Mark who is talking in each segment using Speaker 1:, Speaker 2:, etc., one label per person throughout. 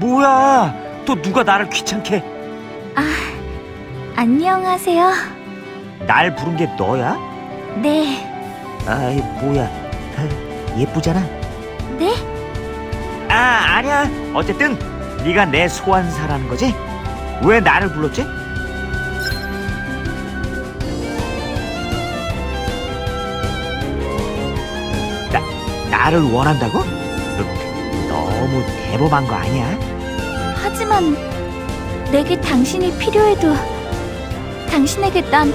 Speaker 1: 뭐야? 또 누가 나를 귀찮게?
Speaker 2: 아, 안녕하세요.
Speaker 1: 날 부른 게 너야?
Speaker 2: 네,
Speaker 1: 아이 뭐야? 아, 예쁘잖아.
Speaker 2: 네?
Speaker 1: 아 아니야. 어쨌든 네가 내 소환사라는 거지? 왜 나를 불렀지? 나 나를 원한다고? 너, 너무 대범한 거 아니야?
Speaker 2: 하지만 내게 당신이 필요해도 당신에게 난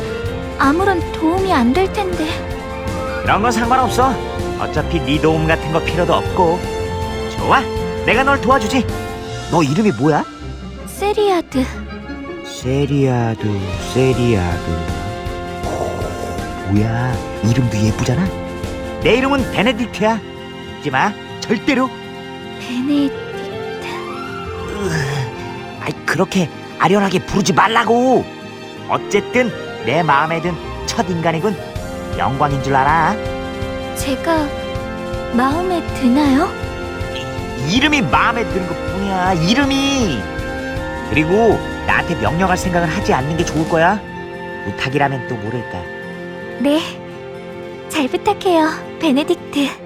Speaker 2: 아무런 도움이 안 될 텐데.
Speaker 1: 그런 건 상관없어. 어차피 네 도움 같은 거 필요도 없고. 좋아, 내가 널 도와주지. 너 이름이 뭐야?
Speaker 2: 세리아드.
Speaker 1: 세리아드, 세리아드. 오, 뭐야? 이름도 예쁘잖아. 내 이름은 베네딕트야. 잊지 마, 절대로.
Speaker 2: 베네
Speaker 1: 아이 그렇게 아련하게 부르지 말라고. 어쨌든 내 마음에 든 첫 인간이군. 영광인 줄 알아.
Speaker 2: 제가 마음에 드나요?
Speaker 1: 이, 이름이 마음에 드는 것 뿐이야. 이름이. 그리고 나한테 명령할 생각은 하지 않는 게 좋을 거야. 부탁이라면 또 모를까.
Speaker 2: 네. 잘 부탁해요, 베네딕트.